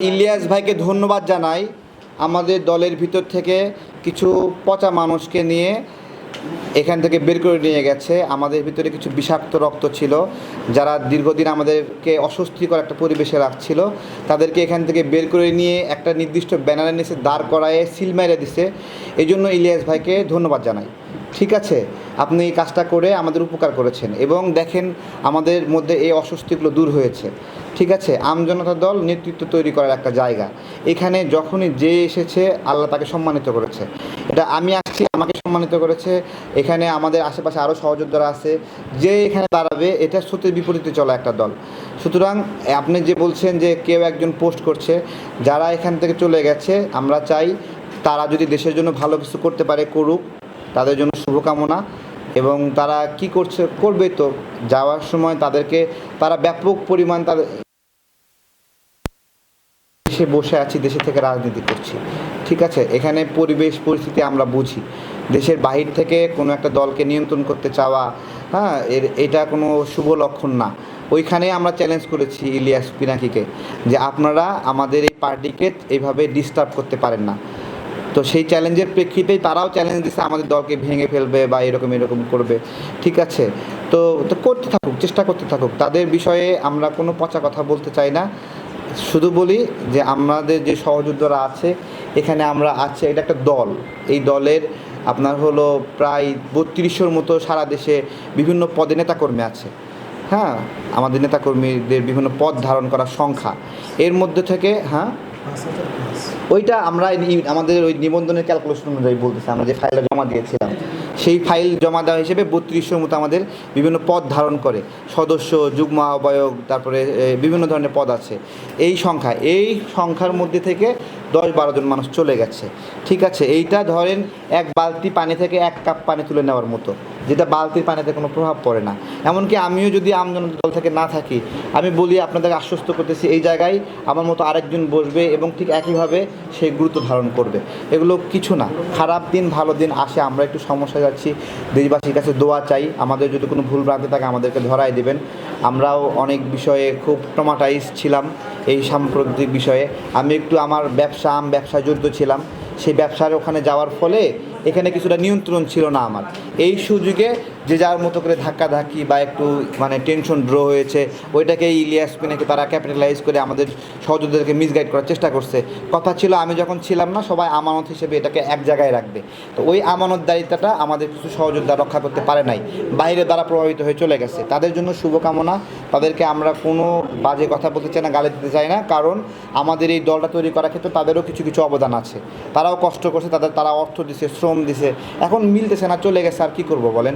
ইলিয়াস ভাইকে ধন্যবাদ জানাই। আমাদের দলের ভিতর থেকে কিছু পচা মানুষকে নিয়ে এখান থেকে বের করে নিয়ে গেছে। আমাদের ভিতরে কিছু বিষাক্ত রক্ত ছিল, যারা দীর্ঘদিন আমাদেরকে অস্বস্তিকর একটা পরিবেশে রাখছিল। তাদেরকে এখান থেকে বের করে নিয়ে একটা নির্দিষ্ট ব্যানারের নিচে দাঁড় করায়ে সিল মেরে দিছে। এই জন্য ইলিয়াস ভাইকে ধন্যবাদ জানাই। ঠিক আছে, আপনি এই কাজটা করে আমাদের উপকার করেছেন এবং দেখেন আমাদের মধ্যে এই অস্বস্তিগুলো দূর হয়েছে। ঠিক আছে আমজনতা দল নেতৃত্ব তৈরি করার একটা জায়গা। এখানে যখনই যে এসেছে, আল্লাহ তাকে সম্মানিত করেছে। এটা আমি আসছি, আমাকে সম্মানিত করেছে। এখানে আমাদের আশেপাশে আরও সহযোদ্ধারা আছে। যে এখানে দাঁড়াবে, এটা সত্যি বিপরীতে চলা একটা দল। সুতরাং আপনি যে বলছেন যে কেউ একজন পোস্ট করছে, যারা এখান থেকে চলে গেছে, আমরা চাই তারা যদি দেশের জন্য ভালো কিছু করতে পারে, করুক। তাদের জন্য শুভকামনা এবং তারা কি করছে, করবে তো, যাওয়ার সময় তাদেরকে, তারা ব্যাপক পরিমাণ তাদের দেশে বসে আছি, দেশে থেকে রাজনীতি করছি। ঠিক আছে, এখানে পরিবেশ, পরিস্থিতি আমরা বুঝি। দেশের বাহির থেকে কোনো একটা দলকে নিয়ন্ত্রণ করতে চাওয়া হ্যাঁ এর, এটা কোনো শুভ লক্ষণ না। ওইখানে আমরা চ্যালেঞ্জ করেছি ইলিয়াস পিনাকিকে যে আপনারা আমাদের এই পার্টিকে এইভাবে ডিস্টার্ব করতে পারেন না। তো সেই চ্যালেঞ্জের প্রেক্ষিতেই তারাও চ্যালেঞ্জ দিচ্ছে আমাদের দলকে ভেঙে ফেলবে বা এরকম এরকম করবে। ঠিক আছে? তো তো করতে থাকুক, চেষ্টা করতে থাকুক। তাদের বিষয়ে আমরা কোনো পচা কথা বলতে চাই না। শুধু বলি যে আমাদের যে সহযোদ্ধারা আছে, এখানে আমরা আছে, এটা একটা দল। এই দলের আপনার হলো প্রায় বত্রিশশোর মতো সারা দেশে বিভিন্ন পদে নেতাকর্মী আছে। হ্যাঁ? আমাদের নেতাকর্মীদের বিভিন্ন পদ ধারণ করার সংখ্যা। এর মধ্যে থেকে হ্যাঁ? ওইটা আমরা আমাদের ওই নিবন্ধনের ক্যালকুলেশন অনুযায়ী বলতেছি, আমরা যে ফাইলটা জমা দিয়েছিলাম, সেই ফাইল জমা দেওয়া হিসেবে বত্রিশশোর মতো আমাদের বিভিন্ন পদ ধারণ করে। সদস্য, যুগ্ম আহ্বায়ক, তারপরে বিভিন্ন ধরনের পদ আছে। এই সংখ্যা, এই সংখ্যার মধ্যে থেকে দশ বারো জন মানুষ চলে গেছে। ঠিক আছে, এইটা ধরেন এক বালতি পানি থেকে এক কাপ পানি তুলে নেওয়ার মতো। যেটা বালতির পানিতে কোনো প্রভাব পড়ে না। এমনকি আমিও যদি আমজন দল থেকে না থাকি, আমি বলি আপনাদেরকে আশ্বস্ত করতেছি, এই জায়গায় আমার মতো আরেকজন বসবে এবং ঠিক একইভাবে সে গুরুত্ব ধারণ করবে। এগুলো কিছু না। খারাপ দিন, ভালো দিন আসে, আমরা একটু সমস্যা যাচ্ছি। দেশবাসীর কাছে দোয়া চাই। আমাদের যদি কোনো ভুল ভ্রান্তি থাকে, আমাদেরকে ধরাই দেবেন। আমরাও অনেক বিষয়ে খুব ট্রমাটাইজ ছিলাম এই সাম্প্রতিক বিষয়ে। আমি একটু আমার ব্যবসা, আম ব্যবসায় জড়িত ছিলাম। সেই ব্যবসার ওখানে যাওয়ার ফলে এখানে কিছুটা নিয়ন্ত্রণ ছিল না আমার। এই সুযোগে যে যার মতো করে ধাক্কাধাক্কি বা একটু মানে টেনশন ড্র হয়েছে ওইটাকে ইলিয়াস পিনাকে তারা ক্যাপিটালাইজ করে আমাদের সহযোদ্ধাদেরকে মিসগাইড করার চেষ্টা করছে। কথা ছিল, আমি যখন ছিলাম না, সবাই আমানত হিসেবে এটাকে এক জায়গায় রাখবে। তো ওই আমানতদারিতাটা আমাদের কিছু সহযোদ্ধা রক্ষা করতে পারে নাই। বাইরে দ্বারা প্রভাবিত হয়ে চলে গেছে। তাদের জন্য শুভকামনা। তাদেরকে আমরা কোনো বাজে কথা বলতে চাই না, গালি দিতে চাই না, কারণ আমাদের এই দলটা তৈরি করার ক্ষেত্রে তাদেরও কিছু কিছু অবদান আছে। তারাও কষ্ট করছে, তাদের, তারা অর্থ দিছে, শ্রম দিছে। এখন মিলতেছে না, চলে গেছে আর কি করব বলেন?